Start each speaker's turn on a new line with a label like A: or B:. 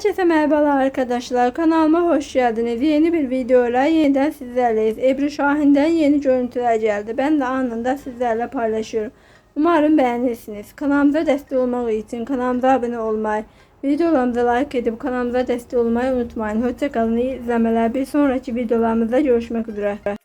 A: Herkese merhabalar arkadaşlar. Kanalıma hoş geldiniz. Yeni bir videoyla yeniden sizlerleyiz. Ebru Şahin'den yeni görüntüler geldi. Ben de anında sizlerle paylaşıyorum. Umarım beğenirsiniz. Kanalımıza destek olmak için kanalımıza abone olmayı, videolarımıza like edip kanalımıza destek olmayı unutmayın. Hoşçakalın. iyi izlemeler. Bir sonraki videolarımızda görüşmek üzere.